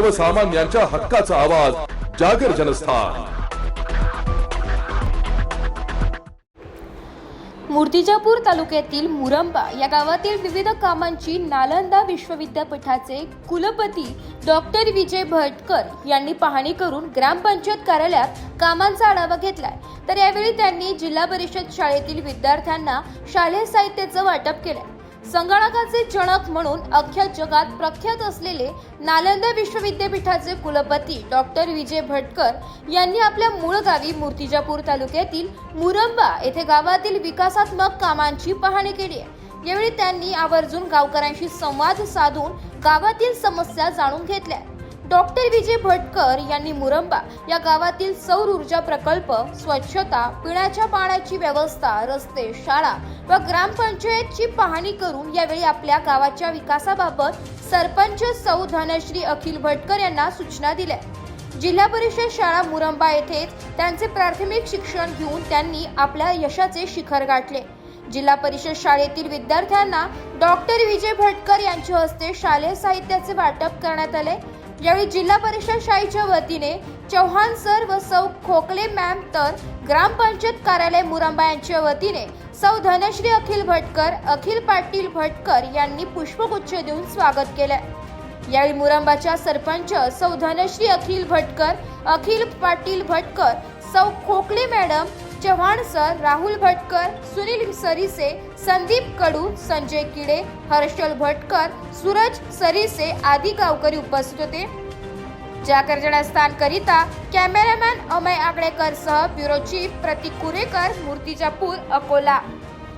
सर्वसामान्यांच्या हक्काचा आवाज जागर जनस्थान. मूर्तिजापूर तालुक्यातील मुरंबा या गावातील विविध कामांची नालंदा विश्वविद्यापीठाचे कुलपती डॉक्टर विजय भटकर यांनी पाहणी करून ग्रामपंचायत कार्यालयात कामांचा आढावा घेतलाय. तर यावेळी त्यांनी जिल्हा परिषद शाळेतील विद्यार्थ्यांना शालेय साहित्याचं वाटप केलंय. संगणकाचे जनक म्हणून अख्ख्या जगात प्रख्यात असलेले नालंदा विश्वविद्यापीठाचे कुलपती डॉक्टर विजय भटकर यांनी आपल्या मूळ गावी मूर्तिजापूर तालुक्यातील मुरंबा येथे गावातील विकासात्मक कामांची पाहणी केली आहे. यावेळी त्यांनी आवर्जून गावकऱ्यांशी संवाद साधून गावातील समस्या जाणून घेतल्या. डॉक्टर विजय भटकर यांनी मुरंबा या गावातील सौर ऊर्जा प्रकल्प स्वच्छता पिण्याच्या पाण्याची व्यवस्था रस्ते शाळा व ग्रामपंचायतची पाहणी करून यावेळी आपल्या गावाच्या विकासाबाबत सरपंच सौ धनश्री अखिल भटकर यांना सूचना दिल्या. जिल्हा परिषद शाळा मुरंबा येथेच त्यांचे प्राथमिक शिक्षण घेऊन त्यांनी आपल्या यशाचे शिखर गाठले. जिल्हा परिषद शाळेतील विद्यार्थ्यांना डॉक्टर विजय भटकर यांच्या हस्ते शालेय साहित्याचे वाटप करण्यात आले. यावेळी जिल्हा परिषद शाळेच्या वतीने चव्हाण सर व सौ खोकले मॅम तर ग्रामपंचायत कार्यालय मुरंबा यांच्या वतीने सौ धनश्री अखिल भटकर अखिल पाटील भटकर यांनी पुष्पगुच्छ देऊन स्वागत केलं यावेळी मुरंबाच्या सरपंच सौ धनश्री अखिल भटकर अखिल पाटील भटकर सौ खोकले मॅडम चव्हाण सर राहुल भटकर सुनील सरीसे संदीप कडू संजय किडे हर्षल भटकर सूरज सरीसे आदी गावकरी उपस्थित होते. जागरणस्थानकरिता कॅमेरामॅन अमय आगळेकर सह ब्युरो चीफ प्रतीक कुरेकर मूर्तिजापूर अकोला.